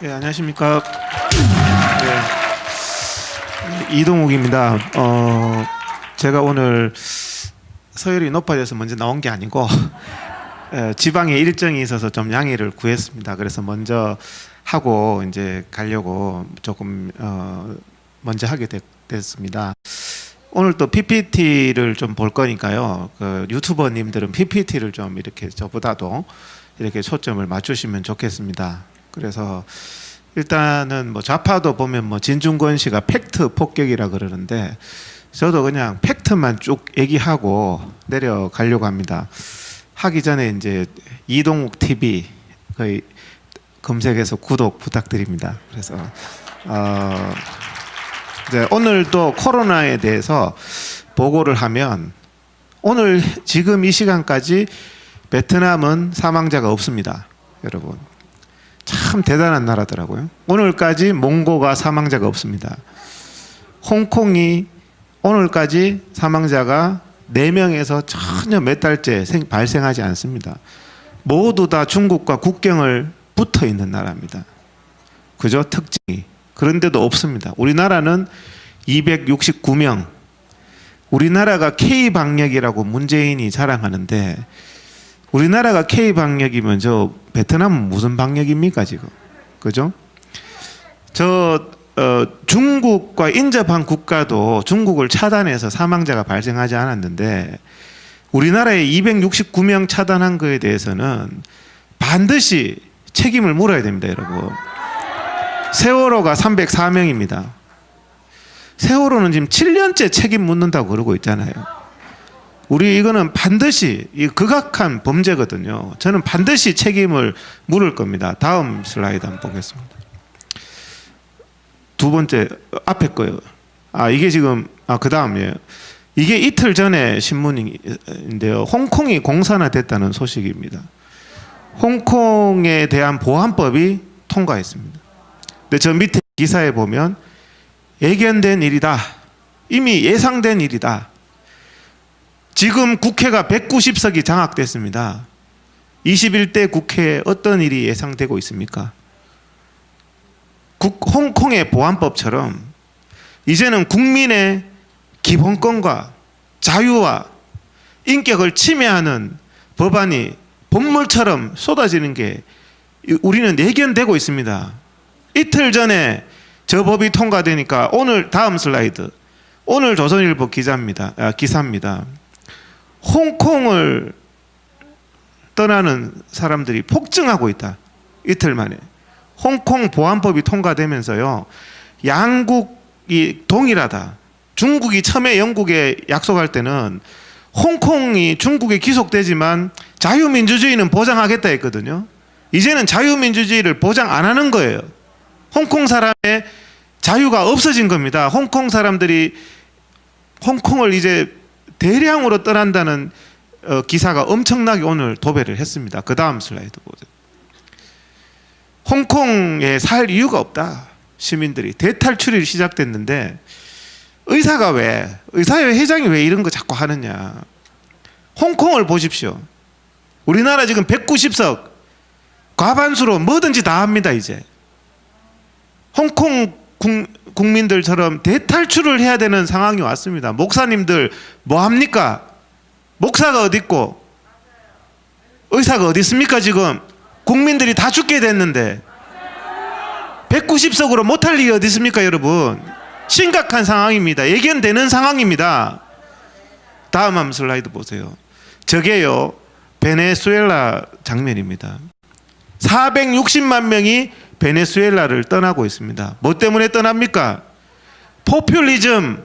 네, 안녕하십니까. 네. 이동욱입니다. 어, 제가 오늘 서열이 높아져서 먼저 나온 게 아니고 에, 지방에 일정이 있어서 좀 양해를 구했습니다. 그래서 먼저 하고 이제 가려고 조금 어, 먼저 하게 됐, 됐습니다. 오늘 또 PPT를 좀 볼 거니까요. 그 유튜버님들은 PPT를 좀 이렇게 저보다도 이렇게 초점을 맞추시면 좋겠습니다. 그래서 일단은 뭐 좌파도 보면 뭐 진중권 씨가 팩트 폭격이라 그러는데 저도 그냥 팩트만 쭉 얘기하고 내려가려고 합니다. 하기 전에 이제 이동욱 TV 거의 검색해서 구독 부탁드립니다. 그래서 어 이제 오늘 또 코로나에 대해서 보고를 하면 오늘 지금 이 시간까지 베트남은 사망자가 없습니다. 여러분. 참 대단한 나라더라고요. 오늘까지 몽고가 사망자가 없습니다. 홍콩이 오늘까지 사망자가 4명에서 전혀 몇 달째 생- 발생하지 않습니다. 모두 다 중국과 국경을 붙어 있는 나라입니다. 그죠? 특징이. 그런데도 없습니다. 우리나라는 269명. 우리나라가 K 방역이라고 문재인이 자랑하는데 우리나라가 K 방역이면 저 베트남은 무슨 방역입니까 지금? 그죠? 저 어, 중국과 인접한 국가도 중국을 차단해서 사망자가 발생하지 않았는데 우리나라의 269명 차단한 거에 대해서는 반드시 책임을 물어야 됩니다, 여러분. 세월호가 304명입니다. 세월호는 지금 7년째 책임 묻는다고 그러고 있잖아요. 우리 이거는 반드시 이 극악한 범죄거든요. 저는 반드시 책임을 물을 겁니다. 다음 슬라이드 한번 보겠습니다. 두 번째 앞에 거요. 아 이게 지금 아 그 다음이에요. 이게 이틀 전에 신문인데요. 홍콩이 공산화됐다는 소식입니다. 홍콩에 대한 보안법이 통과했습니다. 근데 저 밑에 기사에 보면 예견된 일이다. 이미 예상된 일이다. 지금 국회가 190석이 장악됐습니다. 21대 국회에 어떤 일이 예상되고 있습니까? 국, 홍콩의 보안법처럼 이제는 국민의 기본권과 자유와 인격을 침해하는 법안이 본물처럼 쏟아지는 게 우리는 예견되고 있습니다. 이틀 전에 저 법이 통과되니까 오늘 다음 슬라이드 오늘 조선일보 기자입니다. 아, 기사입니다. 홍콩을 떠나는 사람들이 폭증하고 있다. 이틀 만에. 홍콩 보안법이 통과되면서요. 양국이 동일하다. 중국이 처음에 영국에 약속할 때는 홍콩이 중국에 귀속되지만 자유민주주의는 보장하겠다 했거든요. 이제는 자유민주주의를 보장 안 하는 거예요. 홍콩 사람의 자유가 없어진 겁니다. 홍콩 사람들이 홍콩을 이제 대량으로 떠난다는 어, 기사가 엄청나게 오늘 도배를 했습니다. 그 다음 슬라이드 보세요. 홍콩에 살 이유가 없다. 시민들이 대탈출이 시작됐는데 의사가 왜 의사회 회장이 왜 이런 거 자꾸 하느냐? 홍콩을 보십시오. 우리나라 지금 190석 과반수로 뭐든지 다 합니다 이제. 홍콩 국, 국민들처럼 대탈출을 해야 되는 상황이 왔습니다. 목사님들 뭐 합니까? 목사가 어디 있고 의사가 어디 있습니까 지금? 국민들이 다 죽게 됐는데 190석으로 못할 일이 어디 있습니까 여러분? 심각한 상황입니다. 예견되는 상황입니다. 다음 한번 슬라이드 보세요. 저게요 베네수엘라 장면입니다. 460만 명이 베네수엘라를 떠나고 있습니다. 뭐 때문에 떠납니까? 포퓰리즘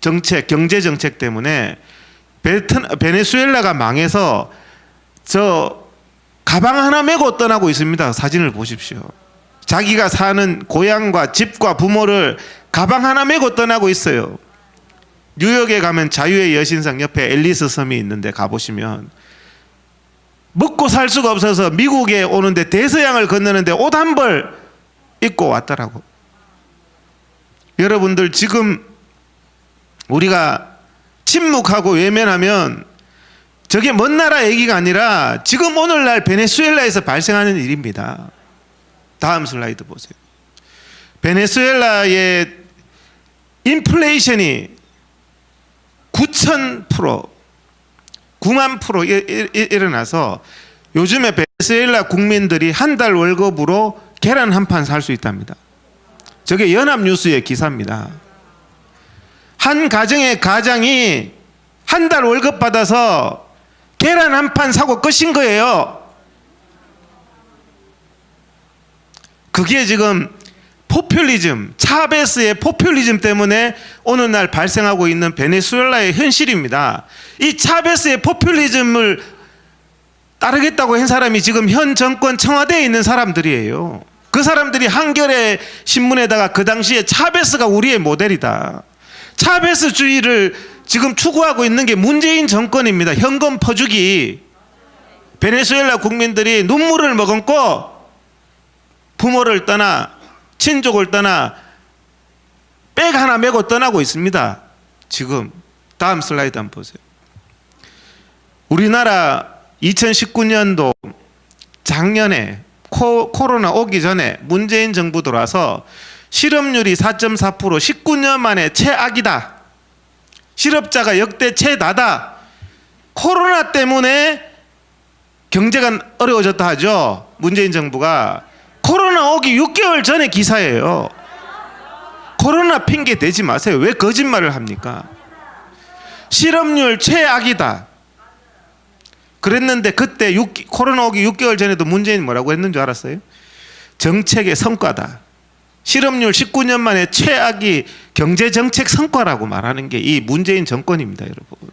정책, 경제 정책 때문에 베네수엘라가 망해서 저 가방 하나 메고 떠나고 있습니다. 사진을 보십시오. 자기가 사는 고향과 집과 부모를 가방 하나 메고 떠나고 있어요. 뉴욕에 가면 자유의 여신상 옆에 앨리스 섬이 있는데 가보시면 먹고 살 수가 없어서 미국에 오는데 대서양을 건너는데 옷 한 벌 입고 왔더라고. 여러분들 지금 우리가 침묵하고 외면하면 저게 먼 나라 얘기가 아니라 지금 오늘날 베네수엘라에서 발생하는 일입니다. 다음 슬라이드 보세요. 베네수엘라의 인플레이션이 9천 프로, 9만 프로 일어나서 요즘에 베네수엘라 국민들이 한 달 월급으로 계란 한 판 살 수 있답니다. 저게 연합뉴스의 기사입니다. 한 가정의 가장이 한 달 월급 받아서 계란 한 판 사고 끝인 거예요. 그게 지금 포퓰리즘, 차베스의 포퓰리즘 때문에 오늘날 발생하고 있는 베네수엘라의 현실입니다. 이 차베스의 포퓰리즘을 따르겠다고 한 사람이 지금 현 정권 청와대에 있는 사람들이에요. 그 사람들이 한겨레 신문에다가 그 당시에 차베스가 우리의 모델이다. 차베스주의를 지금 추구하고 있는 게 문재인 정권입니다. 현금 퍼주기. 베네수엘라 국민들이 눈물을 머금고 부모를 떠나 친족을 떠나 백 하나 메고 떠나고 있습니다. 지금 다음 슬라이드 한번 보세요. 우리나라 2019년도 작년에 코, 코로나 오기 전에 문재인 정부 들어와서 실업률이 4.4% 19년 만에 최악이다. 실업자가 역대 최다다. 코로나 때문에 경제가 어려워졌다 하죠. 문재인 정부가 코로나 오기 6개월 전에 기사예요. 코로나 핑계 대지 마세요. 왜 거짓말을 합니까? 실업률 최악이다. 그랬는데 그때 6, 코로나 오기 6개월 전에도 문재인 뭐라고 했는 줄 알았어요? 정책의 성과다. 실업률 19년 만에 최악이 경제 정책 성과라고 말하는 게 이 문재인 정권입니다, 여러분.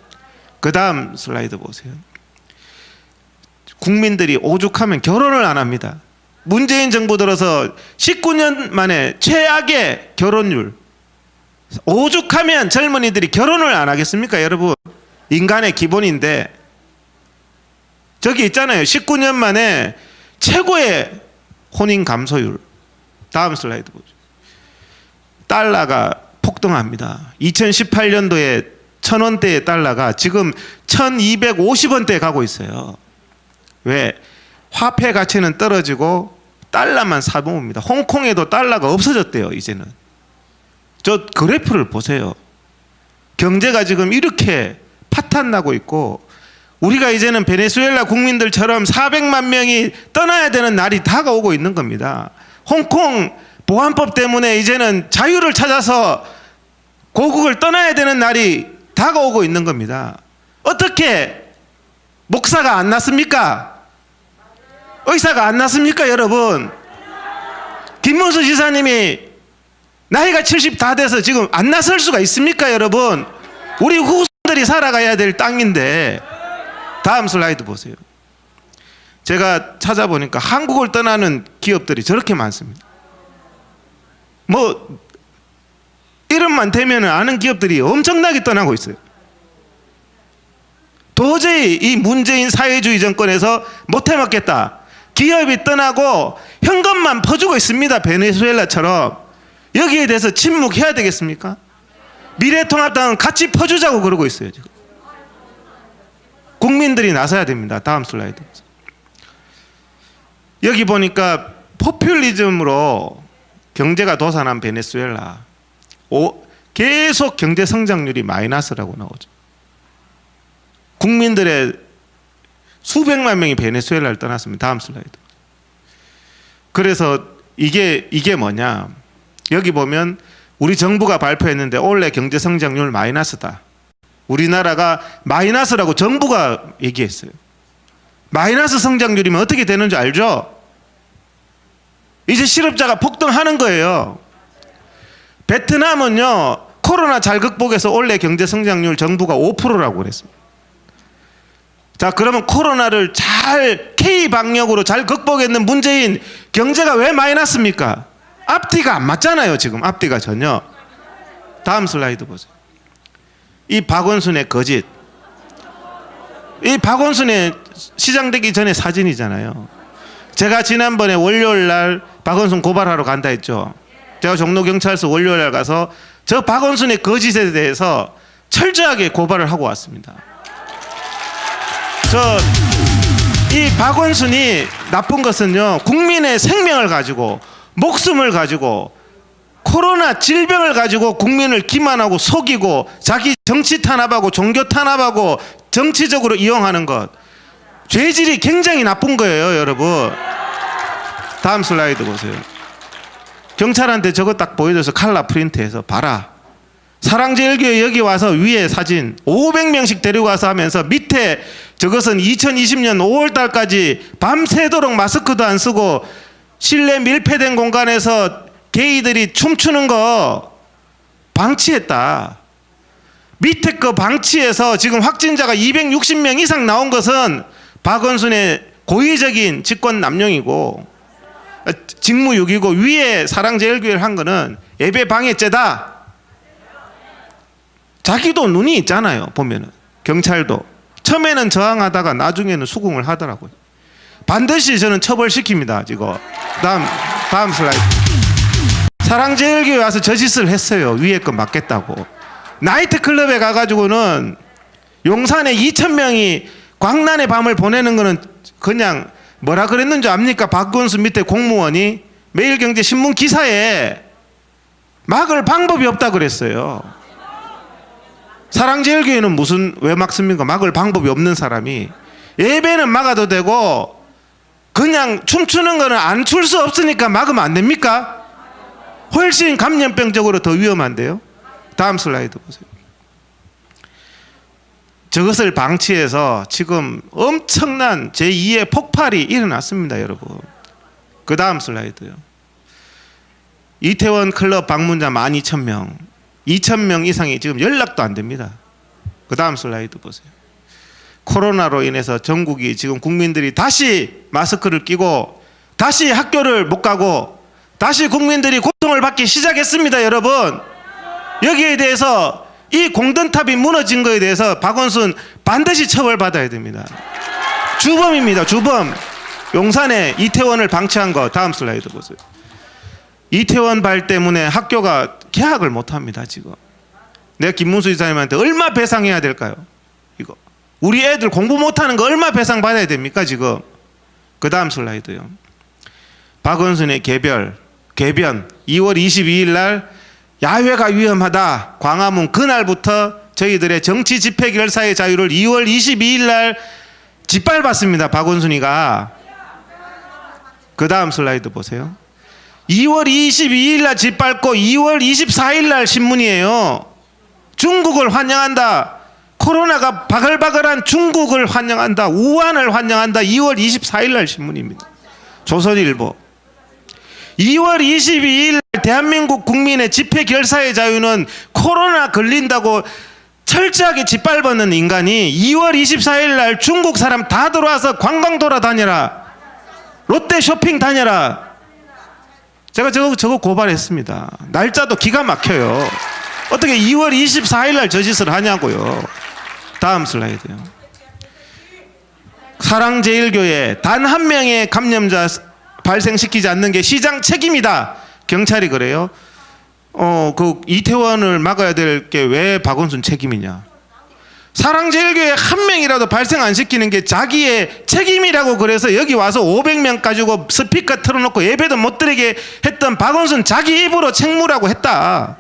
그 다음 슬라이드 보세요. 국민들이 오죽하면 결혼을 안 합니다. 문재인 정부 들어서 19년 만에 최악의 결혼율. 오죽하면 젊은이들이 결혼을 안 하겠습니까, 여러분? 인간의 기본인데. 저기 있잖아요. 19년 만에 최고의 혼인 감소율. 다음 슬라이드 보죠. 달러가 폭등합니다. 2018년도에 천 원대의 달러가 지금 1,250원대에 가고 있어요. 왜? 화폐 가치는 떨어지고 달러만 사모읍니다. 홍콩에도 달러가 없어졌대요, 이제는. 저 그래프를 보세요. 경제가 지금 이렇게 파탄 나고 있고 우리가 이제는 베네수엘라 국민들처럼 400만 명이 떠나야 되는 날이 다가오고 있는 겁니다. 홍콩 보안법 때문에 이제는 자유를 찾아서 고국을 떠나야 되는 날이 다가오고 있는 겁니다. 어떻게 목사가 안 났습니까? 의사가 안 났습니까, 여러분? 김문수 지사님이 나이가 70 다 돼서 지금 안 나설 수가 있습니까, 여러분? 우리 후손들이 살아가야 될 땅인데 다음 슬라이드 보세요. 제가 찾아보니까 한국을 떠나는 기업들이 저렇게 많습니다. 뭐 이름만 대면 아는 기업들이 엄청나게 떠나고 있어요. 도저히 이 문재인 사회주의 정권에서 못 해 먹겠다. 기업이 떠나고 현금만 퍼주고 있습니다. 베네수엘라처럼. 여기에 대해서 침묵해야 되겠습니까? 미래통합당은 같이 퍼주자고 그러고 있어요. 지금. 국민들이 나서야 됩니다. 다음 슬라이드. 여기 보니까 포퓰리즘으로 경제가 도산한 베네수엘라. 오, 계속 경제 성장률이 마이너스라고 나오죠. 국민들의 수백만 명이 베네수엘라를 떠났습니다. 다음 슬라이드. 그래서 이게 이게 뭐냐? 여기 보면 우리 정부가 발표했는데 올해 경제 성장률 마이너스다. 우리나라가 마이너스라고 정부가 얘기했어요. 마이너스 성장률이면 어떻게 되는 줄 알죠? 이제 실업자가 폭등하는 거예요. 베트남은요 코로나 잘 극복해서 올해 경제 성장률 정부가 5%라고 그랬습니다. 자 그러면 코로나를 잘 K 방역으로 잘 극복했는 문재인 경제가 왜 마이너스입니까? 앞뒤가 안 맞잖아요 지금 앞뒤가 전혀. 다음 슬라이드 보세요. 이 박원순의 거짓. 이 박원순의 시장되기 전에 사진이잖아요. 제가 지난번에 월요일 날 박원순 고발하러 간다 했죠. 제가 종로 경찰서 월요일 날 가서 저 박원순의 거짓에 대해서 철저하게 고발을 하고 왔습니다. 저 이 박원순이 나쁜 것은요 국민의 생명을 가지고 목숨을 가지고 코로나 질병을 가지고 국민을 기만하고 속이고 자기 정치 탄압하고 종교 탄압하고 정치적으로 이용하는 것. 죄질이 굉장히 나쁜 거예요 여러분. 다음 슬라이드 보세요. 경찰한테 저거 딱 보여줘서 칼라 프린트해서 봐라. 사랑제일교회 여기 와서 위에 사진 500명씩 데리고 와서 하면서 밑에 저것은 2020년 5월 달까지 밤새도록 마스크도 안 쓰고 실내 밀폐된 공간에서 게이들이 춤추는 거 방치했다. 밑에 거 방치해서 지금 확진자가 260명 이상 나온 것은 박원순의 고의적인 직권 남용이고 어, 직무유기고 위에 사랑제일교회를 한 거는 예배 방해죄다. 자기도 눈이 있잖아요. 보면은 경찰도 처음에는 저항하다가 나중에는 수긍을 하더라고요. 반드시 저는 처벌시킵니다. 지금 다음 다음 슬라이드. 사랑제일교회 와서 저 짓을 했어요. 위에 거 맞겠다고. 나이트 클럽에 가가지고는 용산에 2천 명이 광란의 밤을 보내는 거는 그냥 뭐라 그랬는지 압니까? 박근수 밑에 공무원이 매일경제 신문 기사에 막을 방법이 없다 그랬어요. 사랑제일교회는 무슨 왜 막습니까? 막을 방법이 없는 사람이 예배는 막아도 되고 그냥 춤추는 거는 안 출 수 없으니까 막으면 안 됩니까? 훨씬 감염병적으로 더 위험한데요. 다음 슬라이드 보세요. 저것을 방치해서 지금 엄청난 제2의 폭발이 일어났습니다, 여러분. 그 다음 슬라이드요. 이태원 클럽 방문자 12,000명, 2,000명 이상이 지금 연락도 안 됩니다. 그 다음 슬라이드 보세요. 코로나로 인해서 전국이 지금 국민들이 다시 마스크를 끼고 다시 학교를 못 가고 다시 국민들이 고통을 받기 시작했습니다, 여러분. 여기에 대해서 이 공든탑이 무너진 거에 대해서 박원순 반드시 처벌받아야 됩니다. 주범입니다, 주범. 용산에 이태원을 방치한 거 다음 슬라이드 보세요. 이태원 발 때문에 학교가 개학을 못 합니다, 지금. 내가 김문수 이사님한테 얼마 배상해야 될까요? 이거. 우리 애들 공부 못 하는 거 얼마 배상 받아야 됩니까, 지금? 그 다음 슬라이드요. 박원순의 개별, 개변 2월 22일 날 야외가 위험하다. 광화문 그날부터 저희들의 정치 집회 결사의 자유를 2월 22일 날 짓밟았습니다. 박원순이가. 그 다음 슬라이드 보세요. 2월 22일 날 짓밟고 2월 24일 날 신문이에요. 중국을 환영한다. 코로나가 바글바글한 중국을 환영한다. 우한을 환영한다. 2월 24일 날 신문입니다. 조선일보. 2월 22일 날 대한민국 국민의 집회 결사의 자유는 코로나 걸린다고 철저하게 짓밟는 인간이 2월 24일 날 중국 사람 다 들어와서 관광 돌아다녀라. 롯데 쇼핑 다녀라. 제가 저거 저거 고발했습니다. 날짜도 기가 막혀요. 어떻게 2월 24일 날 저 짓을 하냐고요. 다음 슬라이드요. 사랑제일교회 단 한 명의 감염자 발생시키지 않는 게 시장 책임이다. 경찰이 그래요. 어, 그 이태원을 막아야 될 게 왜 박원순 책임이냐? 사랑제일교회 한 명이라도 발생 안 시키는 게 자기의 책임이라고 그래서 여기 와서 500명 가지고 스피커 틀어놓고 예배도 못 드리게 했던 박원순 자기 입으로 책무라고 했다.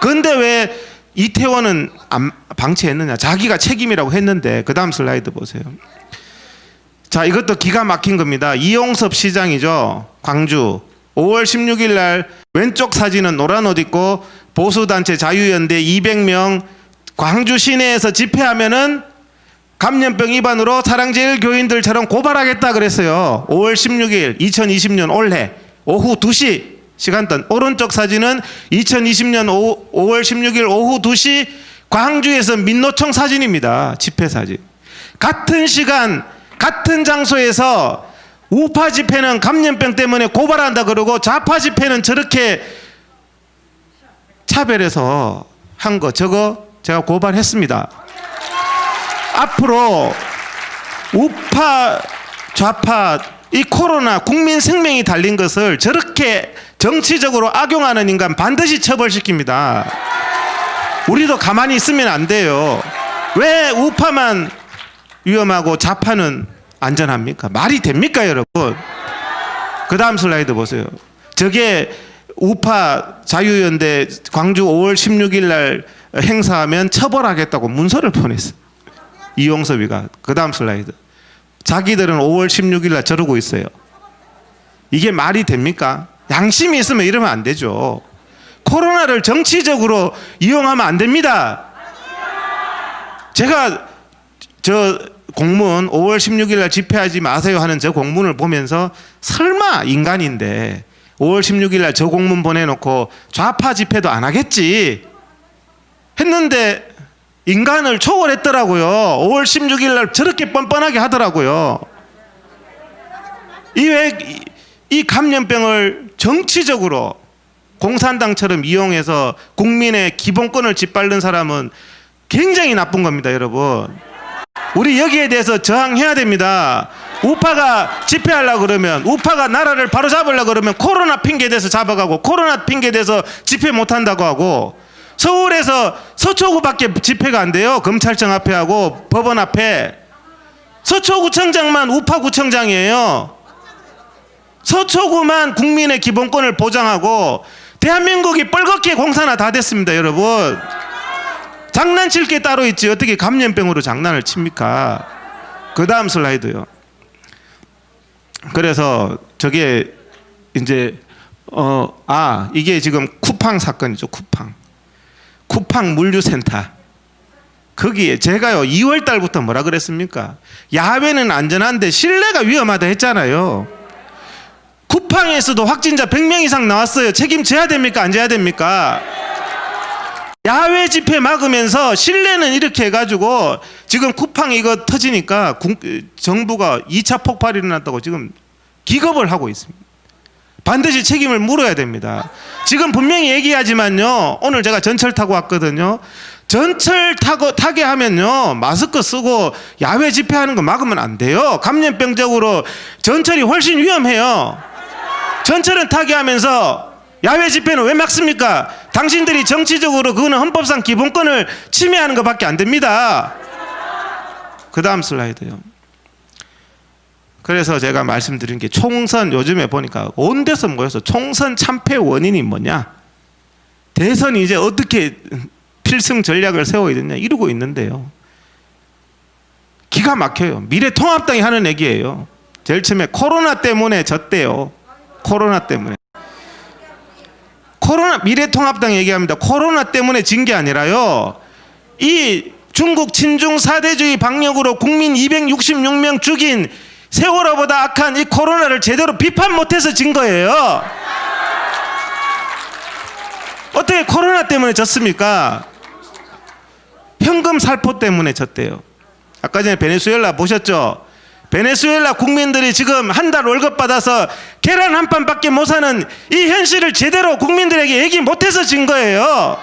근데 왜 이태원은 안 방치했느냐? 자기가 책임이라고 했는데 그 다음 슬라이드 보세요. 자, 이것도 기가 막힌 겁니다. 이용섭 시장이죠. 광주. 5월 16일 날 왼쪽 사진은 노란 옷 입고 보수단체 자유연대 200명 광주 시내에서 집회하면은 감염병 위반으로 사랑제일 교인들처럼 고발하겠다 그랬어요. 5월 16일 2020년 올해 오후 2시 시간대 오른쪽 사진은 2020년 오, 5월 16일 오후 2시 광주에서 민노총 사진입니다. 집회 사진. 같은 시간 같은 장소에서 우파 집회는 감염병 때문에 고발한다 그러고 좌파 집회는 저렇게 차별해서 한 거 저거 제가 고발했습니다. 앞으로 우파 좌파 이 코로나 국민 생명이 달린 것을 저렇게 정치적으로 악용하는 인간 반드시 처벌시킵니다. 우리도 가만히 있으면 안 돼요. 왜 우파만 위험하고 좌파는 안전합니까? 말이 됩니까, 여러분? 그 다음 슬라이드 보세요. 저게 우파 자유연대 광주 5월 16일 날 행사하면 처벌하겠다고 문서를 보냈어. 이용섭이가. 그 다음 슬라이드. 자기들은 5월 16일 날 저러고 있어요. 이게 말이 됩니까? 양심이 있으면 이러면 안 되죠. 코로나를 정치적으로 이용하면 안 됩니다. 제가 저 공문 5월 16일 날 집회하지 마세요 하는 저 공문을 보면서 설마 인간인데 5월 16일 날 저 공문 보내놓고 좌파 집회도 안 하겠지 했는데 인간을 초월했더라고요. 5월 16일 날 저렇게 뻔뻔하게 하더라고요. 이왜 이 감염병을 정치적으로 공산당처럼 이용해서 국민의 기본권을 짓밟는 사람은 굉장히 나쁜 겁니다, 여러분. 우리 여기에 대해서 저항해야 됩니다. 우파가 집회하려고 그러면 우파가 나라를 바로 잡으려고 그러면 코로나 핑계 대서 잡아가고 코로나 핑계 대서 집회 못 한다고 하고 서울에서 서초구밖에 집회가 안 돼요. 검찰청 앞에 하고 법원 앞에 서초구청장만 우파구청장이에요. 서초구만 국민의 기본권을 보장하고 대한민국이 뻘겋게 공산화 다 됐습니다, 여러분. 장난칠 게 따로 있지 어떻게 감염병으로 장난을 칩니까? 그 다음 슬라이드요. 그래서 저게 이제 어 아 이게 지금 쿠팡 사건이죠 쿠팡 쿠팡 물류센터 거기에 제가요 2월 달부터 뭐라 그랬습니까? 야외는 안전한데 실내가 위험하다 했잖아요. 쿠팡에서도 확진자 100명 이상 나왔어요. 책임져야 됩니까? 안 져야 됩니까? 야외 집회 막으면서 실내는 이렇게 해가지고 지금 쿠팡 이거 터지니까 국- 정부가 2차 폭발이 일어났다고 지금 기겁을 하고 있습니다. 반드시 책임을 물어야 됩니다. 지금 분명히 얘기하지만요. 오늘 제가 전철 타고 왔거든요. 전철 타고 타게 하면요. 마스크 쓰고 야외 집회하는 거 막으면 안 돼요. 감염병적으로 전철이 훨씬 위험해요. 전철은 타게 하면서 야외 집회는 왜 막습니까? 당신들이 정치적으로 그거는 헌법상 기본권을 침해하는 것밖에 안 됩니다. 그 다음 슬라이드요. 그래서 제가 말씀드린 게 총선 요즘에 보니까 온 데서 모여서 총선 참패 원인이 뭐냐? 대선이 이제 어떻게 필승 전략을 세워야 되냐 이러고 있는데요. 기가 막혀요. 미래통합당이 하는 얘기예요. 제일 처음에 코로나 때문에 졌대요. 코로나 때문에. 코로나 미래통합당 얘기합니다. 코로나 때문에 진 게 아니라요. 이 중국 친중 사대주의 방역으로 국민 266명 죽인 세월호보다 악한 이 코로나를 제대로 비판 못해서 진 거예요. 어떻게 코로나 때문에 졌습니까? 현금 살포 때문에 졌대요. 아까 전에 베네수엘라 보셨죠? 베네수엘라 국민들이 지금 한 달 월급 받아서 계란 한 판밖에 못 사는 이 현실을 제대로 국민들에게 얘기 못해서 진 거예요.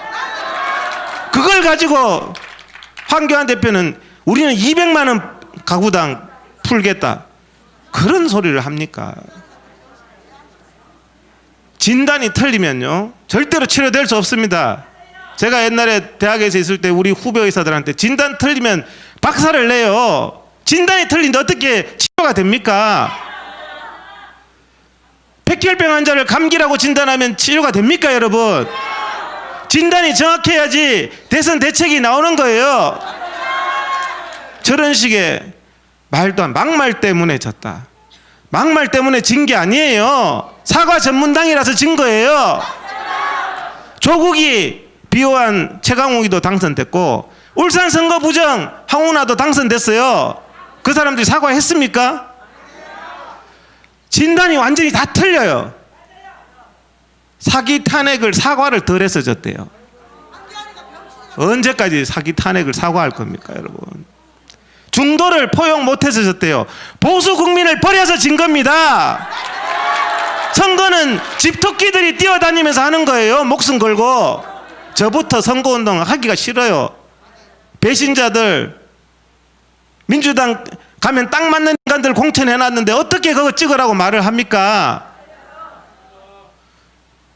그걸 가지고 황교안 대표는 우리는 200만 원 가구당 풀겠다. 그런 소리를 합니까? 진단이 틀리면요. 절대로 치료될 수 없습니다. 제가 옛날에 대학에서 있을 때 우리 후배 의사들한테 진단 틀리면 박사를 내요. 진단이 틀린데 어떻게 치료가 됩니까? 백혈병 환자를 감기라고 진단하면 치료가 됩니까, 여러분? 진단이 정확해야지 대선 대책이 나오는 거예요. 저런 식의 말도 안 막말 때문에 졌다. 막말 때문에 진 게 아니에요. 사과 전문당이라서 진 거예요. 조국이 비호한 최강욱이도 당선됐고 울산 선거 부정 황운하도 당선됐어요. 그 사람들이 사과했습니까? 진단이 완전히 다 틀려요. 사기 탄핵을 사과를 덜 해서 졌대요. 언제까지 사기 탄핵을 사과할 겁니까, 여러분? 중도를 포용 못해서 졌대요. 보수 국민을 버려서 진 겁니다. 선거는 집토끼들이 뛰어다니면서 하는 거예요. 목숨 걸고. 저부터 선거운동 하기가 싫어요. 배신자들, 민주당 가면 딱 맞는 인간들 공천해놨는데 어떻게 그거 찍으라고 말을 합니까?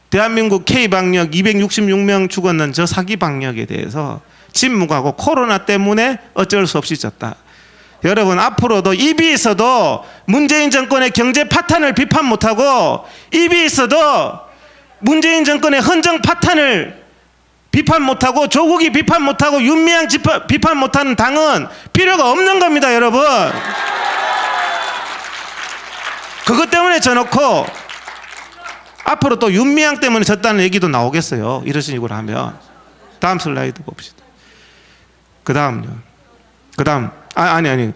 대한민국 K방역 266명 죽었는 저 사기 방역에 대해서 침묵하고 코로나 때문에 어쩔 수 없이 졌다. 여러분 앞으로도 입이 있어도 문재인 정권의 경제 파탄을 비판 못하고 입이 있어도 문재인 정권의 헌정 파탄을 비판 못하고 조국이 비판 못하고 윤미향 비판 못하는 당은 필요가 없는 겁니다 여러분. 그것 때문에 져놓고 앞으로 또 윤미향 때문에 졌다는 얘기도 나오겠어요. 이런 식으로 하면. 다음 슬라이드 봅시다. 그 다음요. 그 다음 아, 아니 아니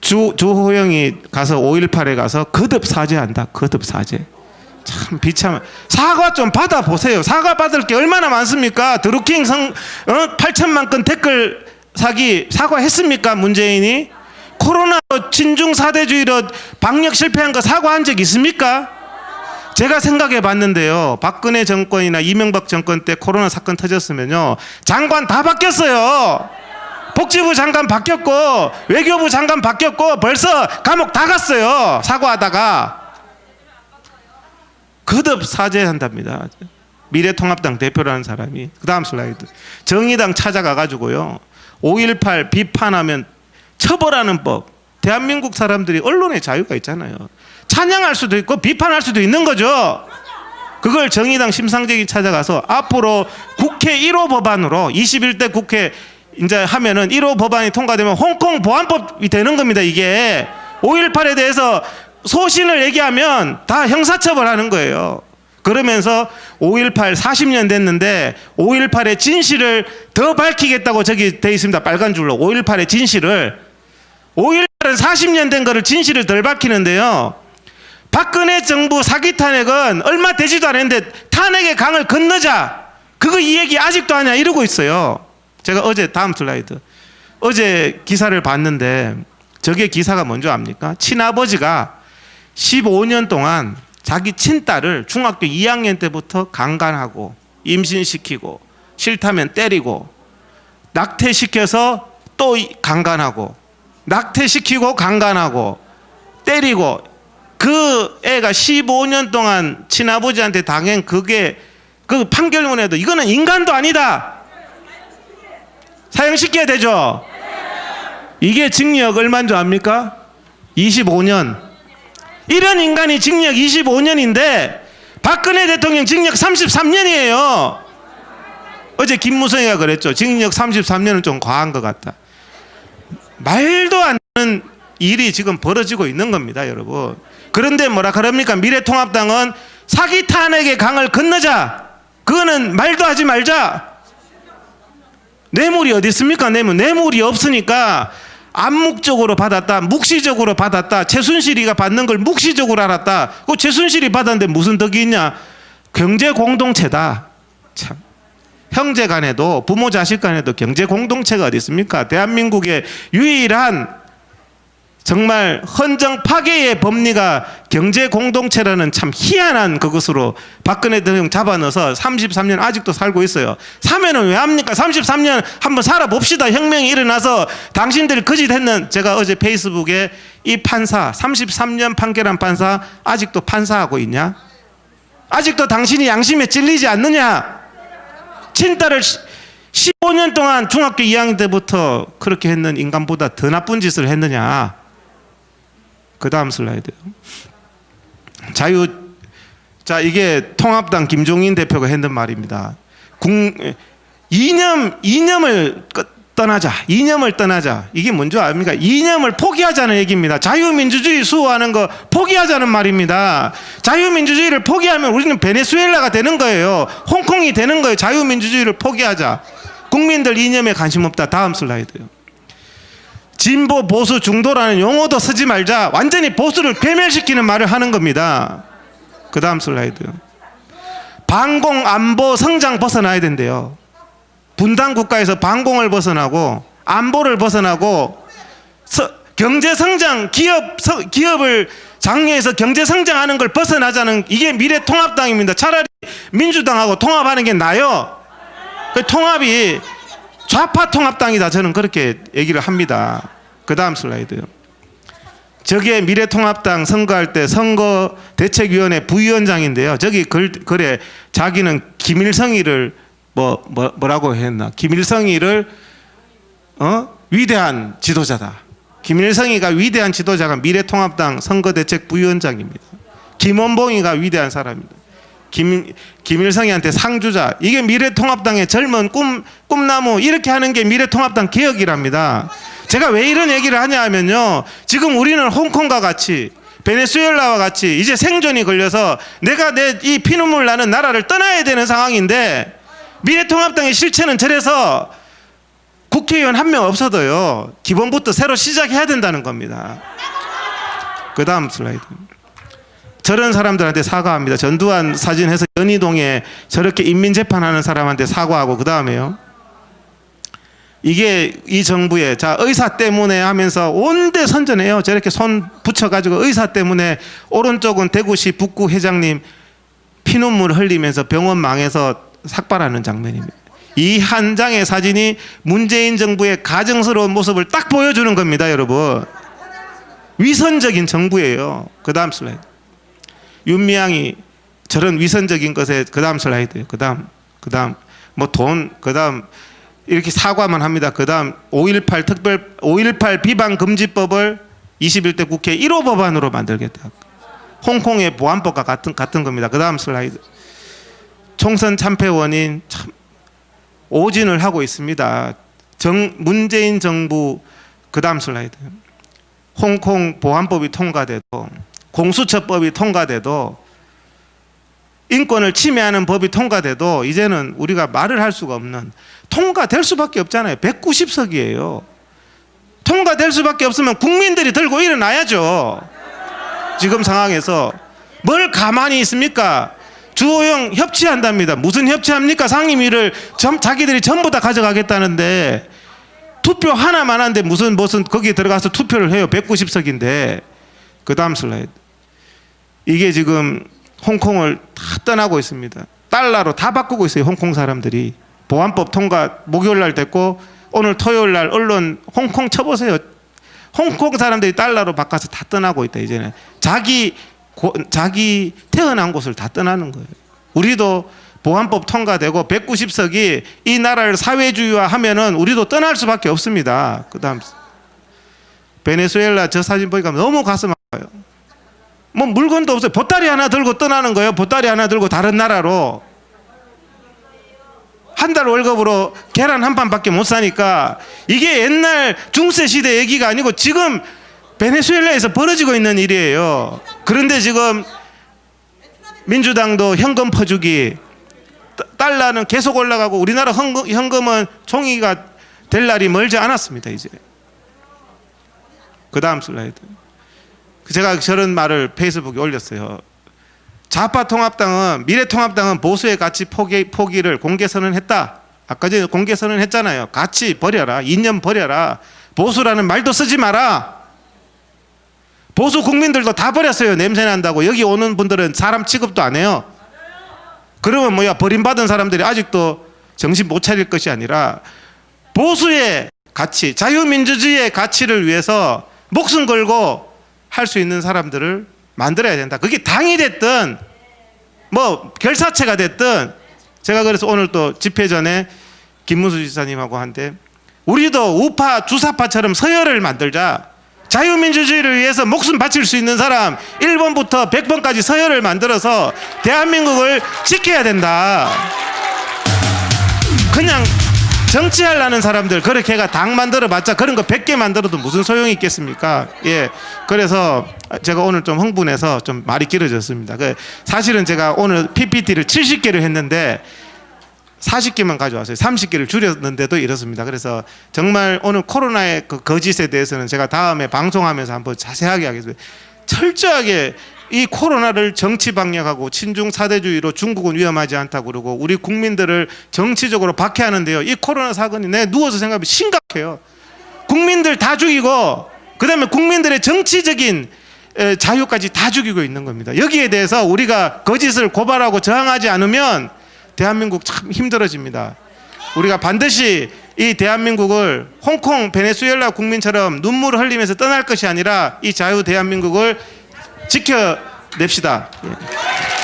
주 주호영이 가서 5.18에 가서 거듭 사죄한다. 거듭 사죄. 참 비참 사과 좀 받아 보세요. 사과 받을 게 얼마나 많습니까? 드루킹 성 어? 8천만 건 댓글 사기 사과했습니까? 문재인이 코로나로 진중 사대주의로 방역 실패한 거 사과한 적 있습니까? 제가 생각해 봤는데요. 박근혜 정권이나 이명박 정권 때 코로나 사건 터졌으면요. 장관 다 바뀌었어요. 복지부 장관 바뀌었고 외교부 장관 바뀌었고 벌써 감옥 다 갔어요. 사과하다가. 거듭 사죄한답니다. 미래통합당 대표라는 사람이. 그 다음 슬라이드. 정의당 찾아가 가지고요. 5.18 비판하면 처벌하는 법. 대한민국 사람들이 언론의 자유가 있잖아요. 찬양할 수도 있고 비판할 수도 있는 거죠. 그걸 정의당 심상정이 찾아가서 앞으로 국회 1호 법안으로 21대 국회 이제 하면은 1호 법안이 통과되면 홍콩 보안법이 되는 겁니다 이게 5.18에 대해서 소신을 얘기하면 다 형사처벌하는 거예요 그러면서 5.18 40년 됐는데 5.18의 진실을 더 밝히겠다고 저기 돼 있습니다. 빨간 줄로 5.18의 진실을 5.18은 40년 된 거를 진실을 덜 밝히는데요. 박근혜 정부 사기 탄핵은 얼마 되지도 않았는데 탄핵의 강을 건너자 그거 이 얘기 아직도 하냐 이러고 있어요. 제가 어제 다음 슬라이드 어제 기사를 봤는데 저게 기사가 뭔지 압니까? 친아버지가 15년 동안 자기 친딸을 중학교 2학년 때부터 강간하고 임신시키고 싫다면 때리고 낙태시켜서 또 이- 강간하고 낙태시키고 강간하고 때리고 그 애가 15년 동안 친아버지한테 당한 그게 그 판결문에도 이거는 인간도 아니다. 사형시켜야 되죠. 이게 징역 얼마인 줄 압니까? 25년. 이런 인간이 징역 25년인데 박근혜 대통령 징역 33년이에요. 어제 김무성이가 그랬죠. 징역 33년은 좀 과한 것 같다. 말도 안 되는 일이 지금 벌어지고 있는 겁니다, 여러분. 그런데 뭐라 그럽니까? 미래통합당은 사기 탄핵의 강을 건너자. 그거는 말도 하지 말자. 뇌물이 어디 있습니까? 뇌물. 뇌물이 없으니까 암묵적으로 받았다, 묵시적으로 받았다, 최순실이가 받는 걸 묵시적으로 알았다. 그 최순실이 받았는데 무슨 덕이 있냐? 경제 공동체다. 참. 형제 간에도 부모 자식 간에도 경제 공동체가 어디 있습니까? 대한민국의 유일한 정말 헌정 파괴의 법리가 경제 공동체라는 참 희한한 그것으로 박근혜 대통령 잡아넣어서 33년 아직도 살고 있어요. 사면은 왜 합니까? 33년 한번 살아봅시다. 혁명이 일어나서 당신들이 거짓했는 제가 어제 페이스북에 이 판사 33년 판결한 판사 아직도 판사하고 있냐? 아직도 당신이 양심에 찔리지 않느냐? 친딸을 15년 동안 중학교 2학년 때부터 그렇게 했는 인간보다 더 나쁜 짓을 했느냐? 그 다음 슬라이드요. 자유 자 이게 통합당 김종인 대표가 했는 말입니다. 국 이념 이념을 끝- 떠나자 이념을 떠나자 이게 뭔지 압니까? 이념을 포기하자는 얘기입니다. 자유민주주의 수호하는 거 포기하자는 말입니다. 자유민주주의를 포기하면 우리는 베네수엘라가 되는 거예요. 홍콩이 되는 거예요. 자유민주주의를 포기하자. 국민들 이념에 관심 없다. 다음 슬라이드요. 진보 보수 중도라는 용어도 쓰지 말자. 완전히 보수를 괴멸시키는 말을 하는 겁니다. 그 다음 슬라이드요. 반공 안보 성장 벗어나야 된대요. 분단 국가에서 반공을 벗어나고 안보를 벗어나고 서- 경제 성장 기업 서- 기업을 장려해서 경제 성장하는 걸 벗어나자는 이게 미래 통합당입니다. 차라리 민주당하고 통합하는 게 나요. 그 통합이 좌파 통합당이다. 저는 그렇게 얘기를 합니다. 그 다음 슬라이드요. 저게 미래통합당 선거할 때 선거 대책위원회 부위원장인데요. 저기 글, 글에 자기는 김일성이를 뭐, 뭐 뭐라고 했나? 김일성이를 어 위대한 지도자다. 김일성이가 위대한 지도자가 미래통합당 선거대책부위원장입니다. 김원봉이가 위대한 사람입니다. 김 김일성이한테 상주자 이게 미래통합당의 젊은 꿈 꿈나무 이렇게 하는 게 미래통합당 개혁이랍니다. 제가 왜 이런 얘기를 하냐 하면요. 지금 우리는 홍콩과 같이 베네수엘라와 같이 이제 생존이 걸려서 내가 내 이 피눈물 나는 나라를 떠나야 되는 상황인데 미래통합당의 실체는 저래서 국회의원 한 명 없어도요. 기본부터 새로 시작해야 된다는 겁니다. 그 다음 슬라이드. 저런 사람들한테 사과합니다. 전두환 사진 해서 연희동에 저렇게 인민재판하는 사람한테 사과하고 그 다음에요. 이게 이 정부의 자 의사 때문에 하면서 온데 선전해요. 저렇게 손 붙여가지고 의사 때문에 오른쪽은 대구시 북구 회장님 피눈물 흘리면서 병원 망해서 삭발하는 장면입니다. 이 한 장의 사진이 문재인 정부의 가정스러운 모습을 딱 보여주는 겁니다, 여러분. 위선적인 정부예요. 그 다음 슬라이드. 윤미향이 저런 위선적인 것에 그 다음 슬라이드요. 그 다음, 그 다음, 뭐 돈, 그 다음 이렇게 사과만 합니다. 그 다음 5.18 특별, 5.18 비방 금지법을 21대 국회 1호 법안으로 만들겠다. 홍콩의 보안법과 같은, 같은 겁니다. 그 다음 슬라이드. 총선 참패 원인 참 오진을 하고 있습니다. 정, 문재인 정부 그 다음 슬라이드. 홍콩 보안법이 통과돼도 공수처법이 통과돼도 인권을 침해하는 법이 통과돼도 이제는 우리가 말을 할 수가 없는 통과될 수밖에 없잖아요. 190석이에요. 통과될 수밖에 없으면 국민들이 들고 일어나야죠. 지금 상황에서 뭘 가만히 있습니까? 주호영 협치한답니다. 무슨 협치합니까? 상임위를 전, 자기들이 전부 다 가져가겠다는데 투표 하나만 한데 무슨 무슨 거기에 들어가서 투표를 해요. 190석인데 그 다음 슬라이드. 이게 지금 홍콩을 다 떠나고 있습니다. 달러로 다 바꾸고 있어요. 홍콩 사람들이 보안법 통과 목요일 날 됐고 오늘 토요일 날 언론 홍콩 쳐보세요. 홍콩 사람들이 달러로 바꿔서 다 떠나고 있다 이제는 자기 고, 자기 태어난 곳을 다 떠나는 거예요. 우리도 보안법 통과되고 190석이 이 나라를 사회주의화 하면은 우리도 떠날 수밖에 없습니다. 그다음 베네수엘라 저 사진 보니까 너무 가슴 아파요. 뭐 물건도 없어요. 보따리 하나 들고 떠나는 거예요. 보따리 하나 들고 다른 나라로 한 달 월급으로 계란 한 판밖에 못 사니까 이게 옛날 중세 시대 얘기가 아니고 지금 베네수엘라에서 벌어지고 있는 일이에요. 그런데 지금 민주당도 현금 퍼주기 다- 달러는 계속 올라가고 우리나라 현금, 현금은 종이가 될 날이 멀지 않았습니다 이제. 그 다음 슬라이드. 제가 저런 말을 페이스북에 올렸어요. 좌파 통합당은 미래 통합당은 보수의 가치 포기, 포기를 공개 선언했다. 아까 전에 공개 선언했잖아요. 가치 버려라. 이념 버려라. 보수라는 말도 쓰지 마라. 보수 국민들도 다 버렸어요. 냄새 난다고. 여기 오는 분들은 사람 취급도 안 해요. 그러면 뭐야 버림받은 사람들이 아직도 정신 못 차릴 것이 아니라 보수의 가치, 자유민주주의의 가치를 위해서 목숨 걸고 할 수 있는 사람들을 만들어야 된다. 그게 당이 됐든 뭐 결사체가 됐든 제가 그래서 오늘 또 집회 전에 김문수 지사님하고 한데 우리도 우파 주사파처럼 서열을 만들자. 자유민주주의를 위해서 목숨 바칠 수 있는 사람 1번부터 100번까지 서열을 만들어서 대한민국을 지켜야 된다. 그냥 정치하려는 사람들 그렇게 해가 당 만들어봤자 그런 거 100개 만들어도 무슨 소용이 있겠습니까? 예. 그래서 제가 오늘 좀 흥분해서 좀 말이 길어졌습니다. 그 사실은 제가 오늘 PPT를 70개를 했는데 40개만 가져왔어요. 30개를 줄였는데도 이렇습니다. 그래서 정말 오늘 코로나의 그 거짓에 대해서는 제가 다음에 방송하면서 한번 자세하게 하겠습니다. 철저하게 이 코로나를 정치 방역하고 친중 사대주의로 중국은 위험하지 않다고 그러고 우리 국민들을 정치적으로 박해하는데요. 이 코로나 사건이 내 누워서 생각하면 심각해요. 국민들 다 죽이고 그다음에 국민들의 정치적인 에, 자유까지 다 죽이고 있는 겁니다. 여기에 대해서 우리가 거짓을 고발하고 저항하지 않으면 대한민국 참 힘들어집니다. 우리가 반드시 이 대한민국을 홍콩, 베네수엘라 국민처럼 눈물을 흘리면서 떠날 것이 아니라 이 자유 대한민국을 지켜냅시다. 예.